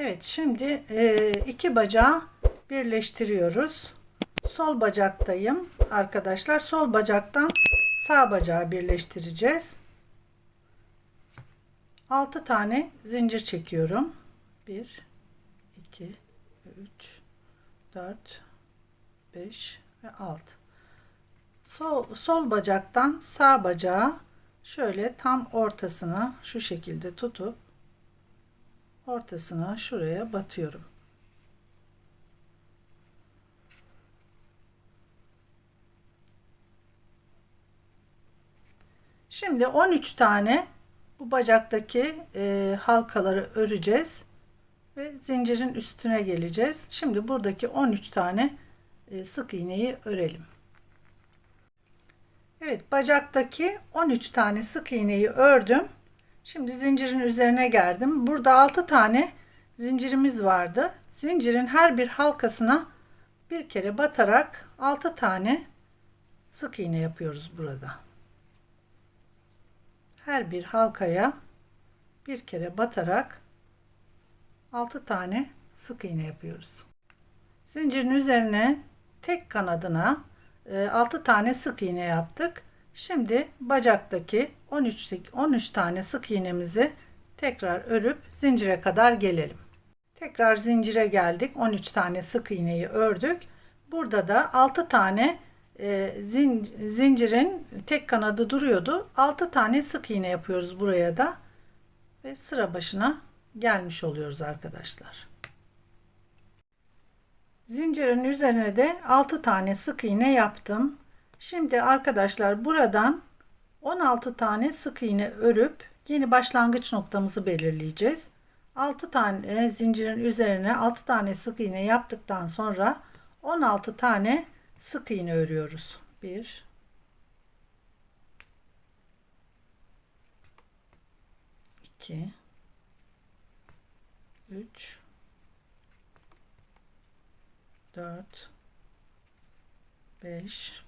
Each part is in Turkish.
Evet şimdi e, iki bacağı birleştiriyoruz. Sol bacaktayım arkadaşlar. Sol bacaktan sağ bacağı birleştireceğiz. 6 tane zincir çekiyorum. 1 2 3 4 5 ve 6. Sol, sol bacaktan sağ bacağı şöyle tam ortasına şu şekilde tutup ortasına şuraya batıyorum. Şimdi 13 tane bu bacaktaki e, halkaları öreceğiz ve zincirin üstüne geleceğiz. Şimdi buradaki 13 tane e, sık iğneyi örelim. Evet bacaktaki 13 tane sık iğneyi ördüm. Şimdi zincirin üzerine geldim. Burada 6 tane zincirimiz vardı. Zincirin her bir halkasına bir kere batarak 6 tane sık iğne yapıyoruz burada. Her bir halkaya bir kere batarak 6 tane sık iğne yapıyoruz. Zincirin üzerine tek kanadına 6 tane sık iğne yaptık. Şimdi bacaktaki 13 13 tane sık iğnemizi tekrar örüp zincire kadar gelelim. Tekrar zincire geldik. 13 tane sık iğneyi ördük. Burada da 6 tane e, zin, zincirin tek kanadı duruyordu. 6 tane sık iğne yapıyoruz buraya da. Ve sıra başına gelmiş oluyoruz arkadaşlar. Zincirin üzerine de 6 tane sık iğne yaptım. Şimdi arkadaşlar buradan 16 tane sık iğne örüp yeni başlangıç noktamızı belirleyeceğiz. 6 tane zincirin üzerine 6 tane sık iğne yaptıktan sonra 16 tane sık iğne örüyoruz. 1 2 3 4 5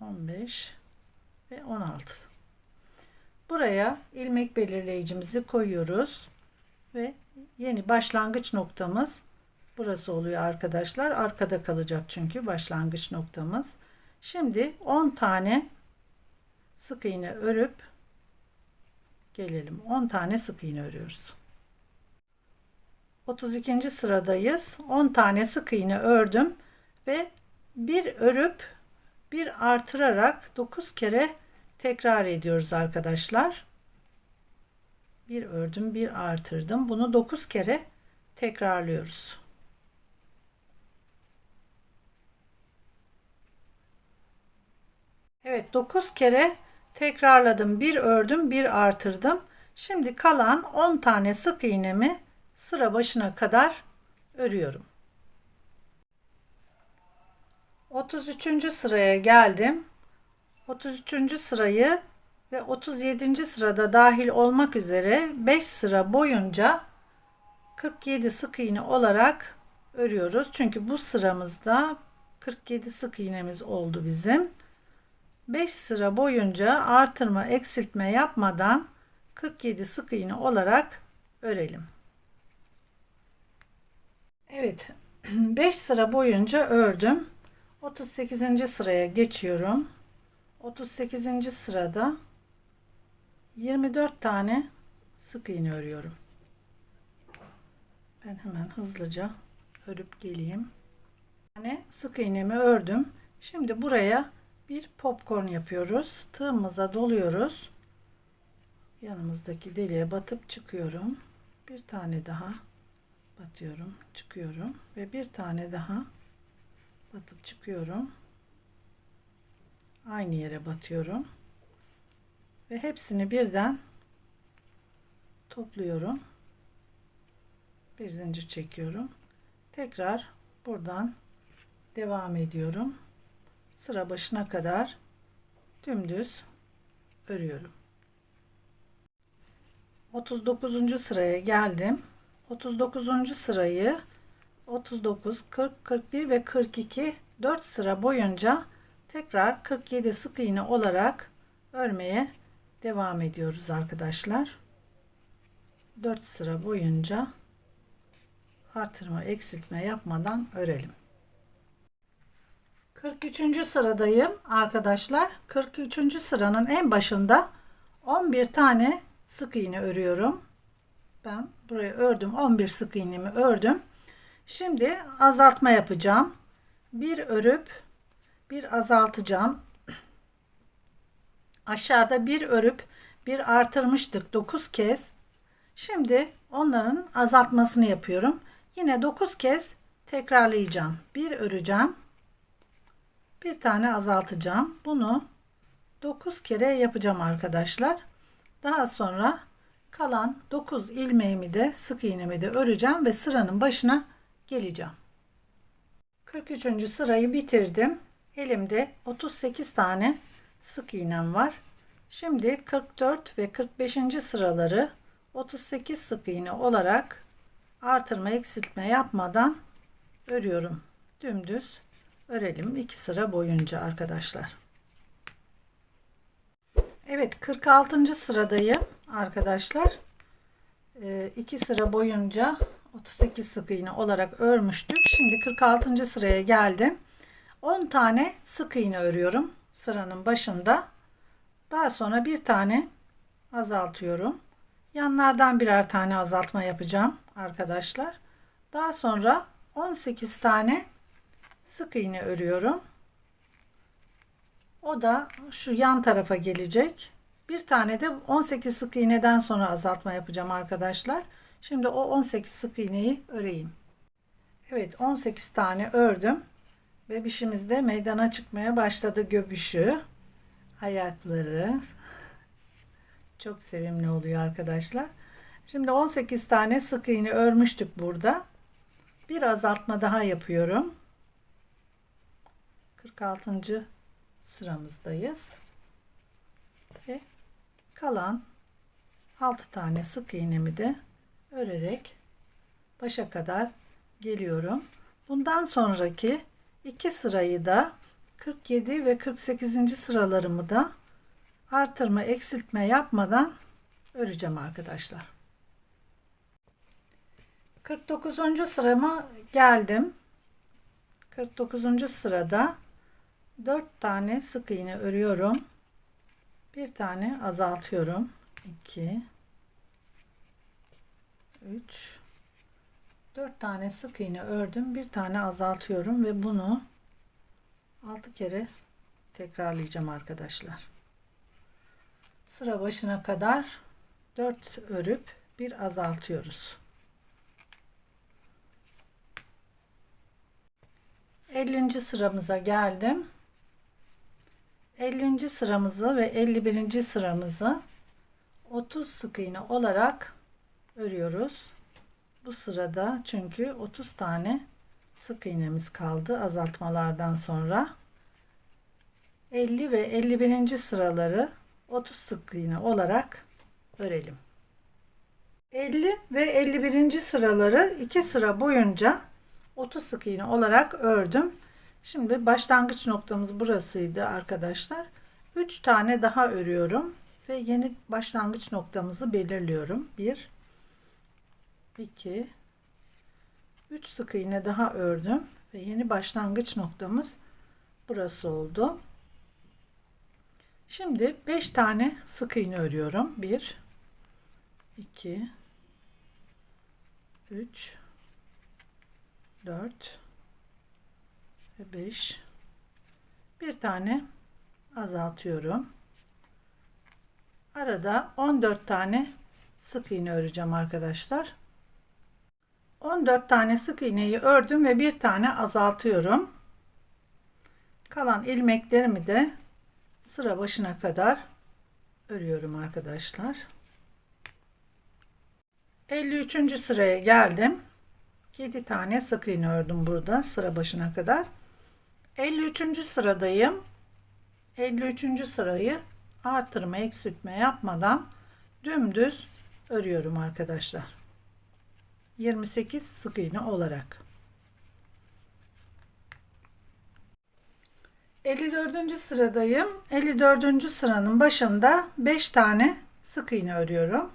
15 ve 16 buraya ilmek belirleyicimizi koyuyoruz ve yeni başlangıç noktamız burası oluyor arkadaşlar. Arkada kalacak çünkü başlangıç noktamız. Şimdi 10 tane sık iğne örüp gelelim. 10 tane sık iğne örüyoruz. 32. sıradayız. 10 tane sık iğne ördüm ve bir örüp bir artırarak 9 kere tekrar ediyoruz arkadaşlar. Bir ördüm bir artırdım. Bunu 9 kere tekrarlıyoruz. Evet 9 kere tekrarladım. Bir ördüm bir artırdım. Şimdi kalan 10 tane sık iğnemi sıra başına kadar örüyorum 33. sıraya geldim 33. sırayı ve 37. sırada dahil olmak üzere 5 sıra boyunca 47 sık iğne olarak örüyoruz. Çünkü bu sıramızda 47 sık iğnemiz oldu bizim. 5 sıra boyunca artırma eksiltme yapmadan 47 sık iğne olarak örelim. Evet 5 sıra boyunca ördüm. 38. sıraya geçiyorum. 38. sırada 24 tane sık iğne örüyorum. Ben hemen hızlıca örüp geleyim. Yani sık iğnemi ördüm. Şimdi buraya bir popcorn yapıyoruz. Tığımıza doluyoruz. Yanımızdaki deliğe batıp çıkıyorum. Bir tane daha batıyorum, çıkıyorum ve bir tane daha batıp çıkıyorum. Aynı yere batıyorum ve hepsini birden topluyorum. Bir zincir çekiyorum. Tekrar buradan devam ediyorum. Sıra başına kadar dümdüz örüyorum. 39. sıraya geldim. 39. sırayı 39, 40, 41 ve 42 4 sıra boyunca tekrar 47 sık iğne olarak örmeye devam ediyoruz arkadaşlar. 4 sıra boyunca artırma eksiltme yapmadan örelim. 43. sıradayım arkadaşlar. 43. sıranın en başında 11 tane sık iğne örüyorum. Ben buraya ördüm. 11 sık iğnemi ördüm. Şimdi azaltma yapacağım. Bir örüp bir azaltacağım. Aşağıda bir örüp bir artırmıştık 9 kez. Şimdi onların azaltmasını yapıyorum. Yine 9 kez tekrarlayacağım. Bir öreceğim. Bir tane azaltacağım. Bunu 9 kere yapacağım arkadaşlar. Daha sonra kalan 9 ilmeğimi de sık iğnemi de öreceğim ve sıranın başına geleceğim. 43. sırayı bitirdim. Elimde 38 tane sık iğnem var. Şimdi 44 ve 45. sıraları 38 sık iğne olarak artırma eksiltme yapmadan örüyorum. Dümdüz örelim 2 sıra boyunca arkadaşlar. Evet 46. sıradayım arkadaşlar. 2 ee, sıra boyunca 38 sık iğne olarak örmüştük. Şimdi 46. sıraya geldim. 10 tane sık iğne örüyorum sıranın başında. Daha sonra bir tane azaltıyorum. Yanlardan birer tane azaltma yapacağım arkadaşlar. Daha sonra 18 tane sık iğne örüyorum. O da şu yan tarafa gelecek. Bir tane de 18 sık iğneden sonra azaltma yapacağım arkadaşlar. Şimdi o 18 sık iğneyi öreyim. Evet 18 tane ördüm. Bebişimiz de meydana çıkmaya başladı göbüşü. Ayakları. Çok sevimli oluyor arkadaşlar. Şimdi 18 tane sık iğne örmüştük burada. Bir azaltma daha yapıyorum. 46. sıramızdayız. Ve kalan 6 tane sık iğnemi de örerek başa kadar geliyorum. Bundan sonraki iki sırayı da 47 ve 48. sıralarımı da artırma eksiltme yapmadan öreceğim arkadaşlar. 49. sırama geldim. 49. sırada 4 tane sık iğne örüyorum. Bir tane azaltıyorum. 2 3 4 tane sık iğne ördüm. Bir tane azaltıyorum ve bunu 6 kere tekrarlayacağım arkadaşlar. Sıra başına kadar 4 örüp bir azaltıyoruz. 50. sıramıza geldim. 50. sıramızı ve 51. sıramızı 30 sık iğne olarak örüyoruz. Bu sırada çünkü 30 tane sık iğnemiz kaldı azaltmalardan sonra. 50 ve 51. sıraları 30 sık iğne olarak örelim. 50 ve 51. sıraları 2 sıra boyunca 30 sık iğne olarak ördüm. Şimdi başlangıç noktamız burasıydı arkadaşlar. 3 tane daha örüyorum ve yeni başlangıç noktamızı belirliyorum. 1 2 3 sık iğne daha ördüm ve yeni başlangıç noktamız burası oldu. Şimdi 5 tane sık iğne örüyorum. 1 2 3 4 ve 5 bir tane azaltıyorum. Arada 14 tane sık iğne öreceğim arkadaşlar. 14 tane sık iğneyi ördüm ve bir tane azaltıyorum. Kalan ilmeklerimi de sıra başına kadar örüyorum arkadaşlar. 53. sıraya geldim. 7 tane sık iğne ördüm burada sıra başına kadar. 53. sıradayım. 53. sırayı artırma eksiltme yapmadan dümdüz örüyorum arkadaşlar. 28 sık iğne olarak. 54. sıradayım. 54. sıranın başında 5 tane sık iğne örüyorum.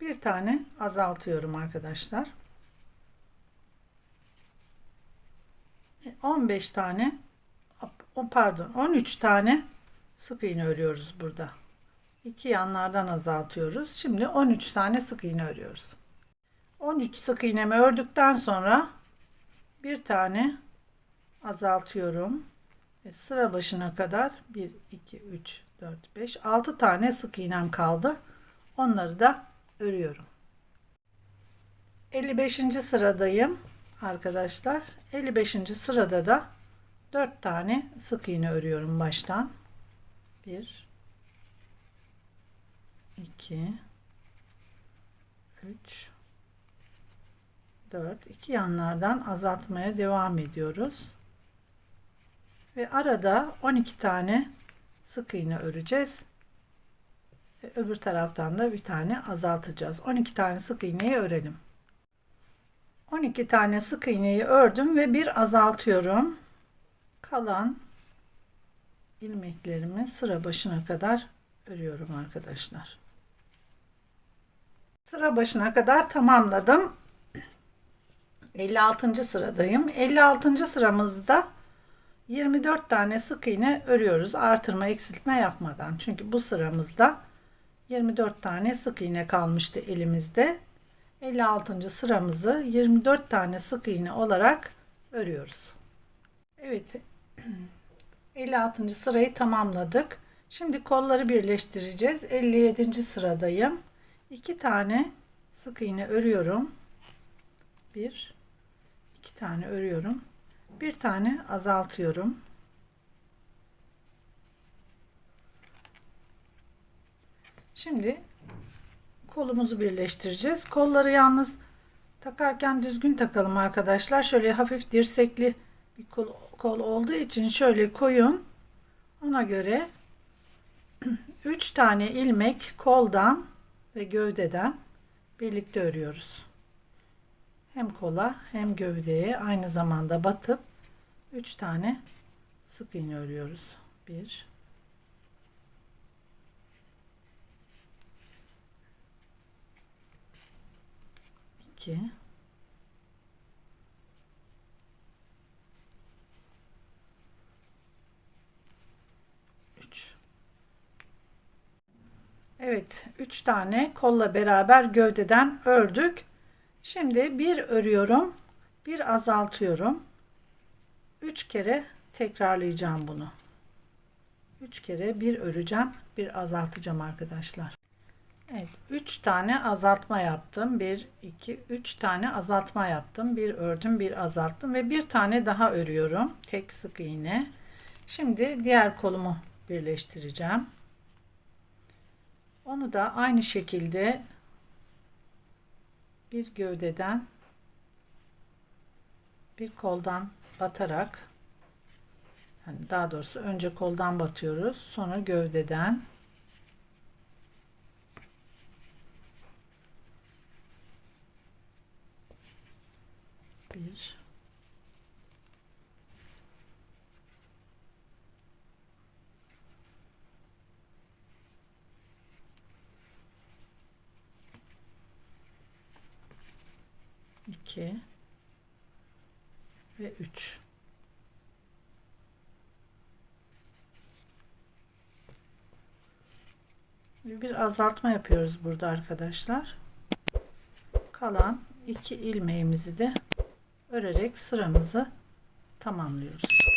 Bir tane azaltıyorum arkadaşlar. 15 tane pardon 13 tane sık iğne örüyoruz burada. İki yanlardan azaltıyoruz. Şimdi 13 tane sık iğne örüyoruz. 13 sık iğnemi ördükten sonra bir tane azaltıyorum. Ve sıra başına kadar 1 2 3 4 5 6 tane sık iğnem kaldı. Onları da örüyorum. 55. sıradayım arkadaşlar. 55. sırada da 4 tane sık iğne örüyorum baştan. 1 2 3 4 iki yanlardan azaltmaya devam ediyoruz. Ve arada 12 tane sık iğne öreceğiz. Ve öbür taraftan da bir tane azaltacağız. 12 tane sık iğneyi örelim. 12 tane sık iğneyi ördüm ve bir azaltıyorum. Kalan ilmeklerimi sıra başına kadar örüyorum arkadaşlar. Sıra başına kadar tamamladım. 56. sıradayım. 56. sıramızda 24 tane sık iğne örüyoruz. Artırma eksiltme yapmadan. Çünkü bu sıramızda 24 tane sık iğne kalmıştı elimizde. 56. sıramızı 24 tane sık iğne olarak örüyoruz. Evet. 56. sırayı tamamladık. Şimdi kolları birleştireceğiz. 57. sıradayım. 2 tane sık iğne örüyorum. 1 2 tane örüyorum. Bir tane azaltıyorum. Şimdi kolumuzu birleştireceğiz. Kolları yalnız takarken düzgün takalım arkadaşlar. Şöyle hafif dirsekli bir kol, kol olduğu için şöyle koyun. Ona göre 3 tane ilmek koldan ve gövdeden birlikte örüyoruz. Hem kola hem gövdeye aynı zamanda batıp 3 tane sık iğne örüyoruz. 1 2 3 Evet, 3 tane kolla beraber gövdeden ördük. Şimdi bir örüyorum, bir azaltıyorum. 3 kere tekrarlayacağım bunu. 3 kere bir öreceğim, bir azaltacağım arkadaşlar. Evet, 3 tane azaltma yaptım. 1 2 3 tane azaltma yaptım. Bir ördüm, bir azalttım ve bir tane daha örüyorum. Tek sık iğne. Şimdi diğer kolumu birleştireceğim. Onu da aynı şekilde bir gövdeden bir koldan batarak yani daha doğrusu önce koldan batıyoruz sonra gövdeden. Bir iki ve üç. Bir azaltma yapıyoruz burada arkadaşlar. Kalan iki ilmeğimizi de örerek sıramızı tamamlıyoruz.